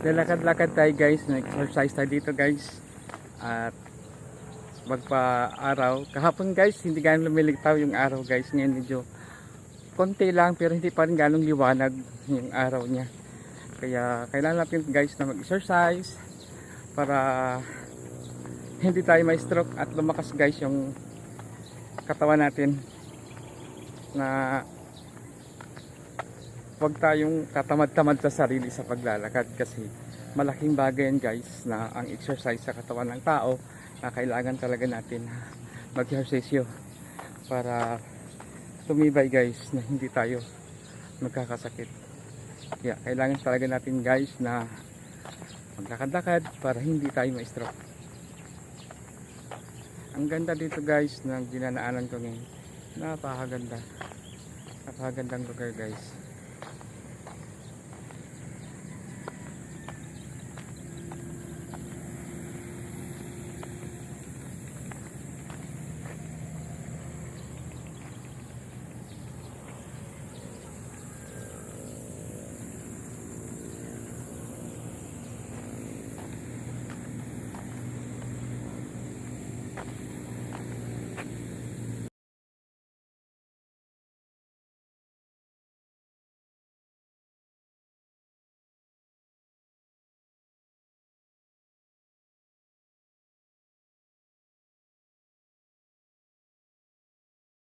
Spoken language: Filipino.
Lalakad-lakad tayo guys, nag-exercise tayo dito guys. At magpa-araw. Kahapon guys, hindi ganong lumilitaw yung araw guys. Ngayon medyo konti lang pero hindi pa rin ganong liwanag yung araw niya. Kaya kailangan natin guys na mag-exercise para hindi tayo may stroke at lumakas guys yung katawan natin na huwag tayong katamad-tamad sa sarili sa paglalakad kasi malaking bagay yan guys na ang exercise sa katawan ng tao na kailangan talaga natin mag-ehersisyo para tumibay guys na hindi tayo magkakasakit. Kaya kailangan talaga natin guys na maglakad-lakad para hindi tayo ma-stroke. Ang ganda dito guys ng ginanaanan ko ngayon. Napakaganda. Napakagandang lugar guys